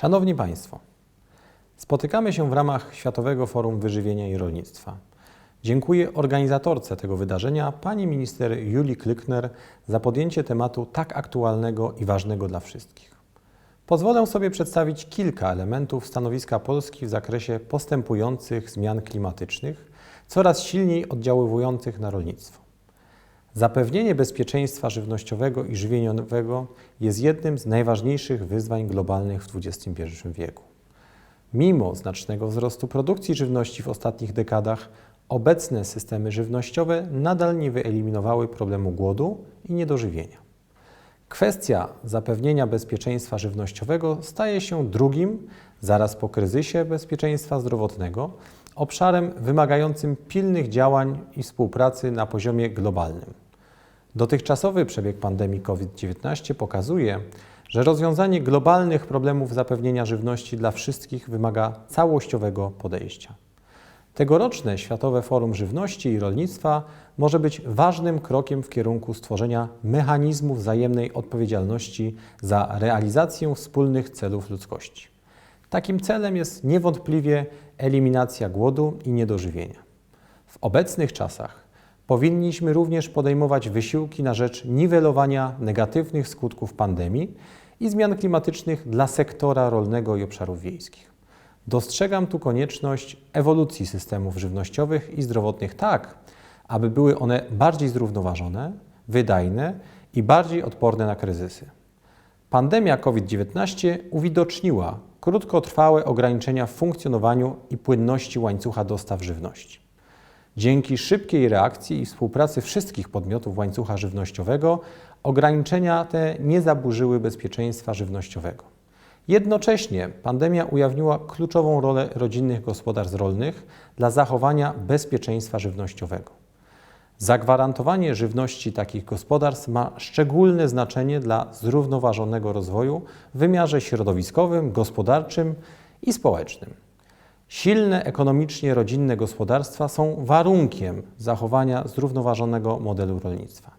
Szanowni Państwo, spotykamy się w ramach Światowego Forum Wyżywienia i Rolnictwa. Dziękuję organizatorce tego wydarzenia, pani minister Julii Klykner, za podjęcie tematu tak aktualnego i ważnego dla wszystkich. Pozwolę sobie przedstawić kilka elementów stanowiska Polski w zakresie postępujących zmian klimatycznych, coraz silniej oddziaływujących na rolnictwo. Zapewnienie bezpieczeństwa żywnościowego i żywieniowego jest jednym z najważniejszych wyzwań globalnych w XXI wieku. Mimo znacznego wzrostu produkcji żywności w ostatnich dekadach, obecne systemy żywnościowe nadal nie wyeliminowały problemu głodu i niedożywienia. Kwestia zapewnienia bezpieczeństwa żywnościowego staje się drugim, zaraz po kryzysie bezpieczeństwa zdrowotnego, obszarem wymagającym pilnych działań i współpracy na poziomie globalnym. Dotychczasowy przebieg pandemii COVID-19 pokazuje, że rozwiązanie globalnych problemów zapewnienia żywności dla wszystkich wymaga całościowego podejścia. Tegoroczne Światowe Forum Żywności i Rolnictwa może być ważnym krokiem w kierunku stworzenia mechanizmu wzajemnej odpowiedzialności za realizację wspólnych celów ludzkości. Takim celem jest niewątpliwie eliminacja głodu i niedożywienia. W obecnych czasach powinniśmy również podejmować wysiłki na rzecz niwelowania negatywnych skutków pandemii i zmian klimatycznych dla sektora rolnego i obszarów wiejskich. Dostrzegam tu konieczność ewolucji systemów żywnościowych i zdrowotnych tak, aby były one bardziej zrównoważone, wydajne i bardziej odporne na kryzysy. Pandemia COVID-19 uwidoczniła krótkotrwałe ograniczenia w funkcjonowaniu i płynności łańcucha dostaw żywności. Dzięki szybkiej reakcji i współpracy wszystkich podmiotów łańcucha żywnościowego, ograniczenia te nie zaburzyły bezpieczeństwa żywnościowego. Jednocześnie pandemia ujawniła kluczową rolę rodzinnych gospodarstw rolnych dla zachowania bezpieczeństwa żywnościowego. Zagwarantowanie żywności takich gospodarstw ma szczególne znaczenie dla zrównoważonego rozwoju w wymiarze środowiskowym, gospodarczym i społecznym. Silne ekonomicznie rodzinne gospodarstwa są warunkiem zachowania zrównoważonego modelu rolnictwa.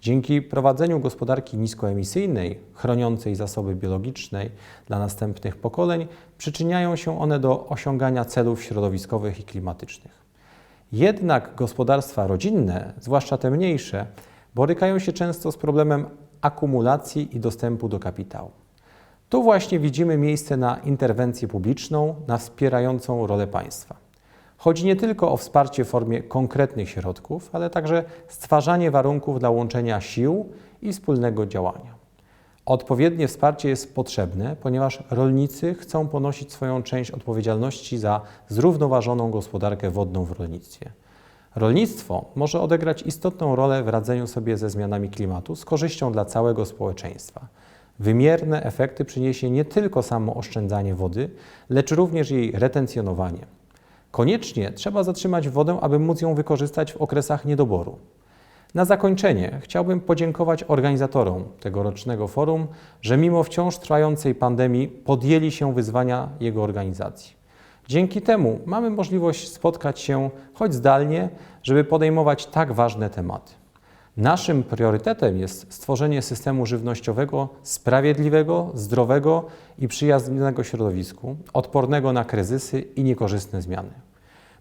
Dzięki prowadzeniu gospodarki niskoemisyjnej, chroniącej zasoby biologiczne dla następnych pokoleń, przyczyniają się one do osiągania celów środowiskowych i klimatycznych. Jednak gospodarstwa rodzinne, zwłaszcza te mniejsze, borykają się często z problemem akumulacji i dostępu do kapitału. Tu właśnie widzimy miejsce na interwencję publiczną, na wspierającą rolę państwa. Chodzi nie tylko o wsparcie w formie konkretnych środków, ale także stwarzanie warunków dla łączenia sił i wspólnego działania. Odpowiednie wsparcie jest potrzebne, ponieważ rolnicy chcą ponosić swoją część odpowiedzialności za zrównoważoną gospodarkę wodną w rolnictwie. Rolnictwo może odegrać istotną rolę w radzeniu sobie ze zmianami klimatu z korzyścią dla całego społeczeństwa. Wymierne efekty przyniesie nie tylko samo oszczędzanie wody, lecz również jej retencjonowanie. Koniecznie trzeba zatrzymać wodę, aby móc ją wykorzystać w okresach niedoboru. Na zakończenie chciałbym podziękować organizatorom tegorocznego forum, że mimo wciąż trwającej pandemii podjęli się wyzwania jego organizacji. Dzięki temu mamy możliwość spotkać się choć zdalnie, żeby podejmować tak ważne tematy. Naszym priorytetem jest stworzenie systemu żywnościowego sprawiedliwego, zdrowego i przyjaznego środowisku, odpornego na kryzysy i niekorzystne zmiany.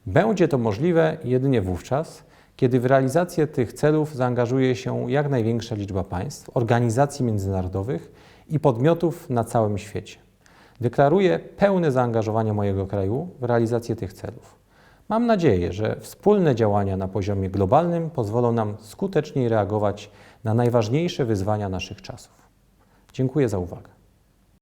Będzie to możliwe jedynie wówczas, kiedy w realizację tych celów zaangażuje się jak największa liczba państw, organizacji międzynarodowych i podmiotów na całym świecie. Deklaruję pełne zaangażowanie mojego kraju w realizację tych celów. Mam nadzieję, że wspólne działania na poziomie globalnym pozwolą nam skuteczniej reagować na najważniejsze wyzwania naszych czasów. Dziękuję za uwagę.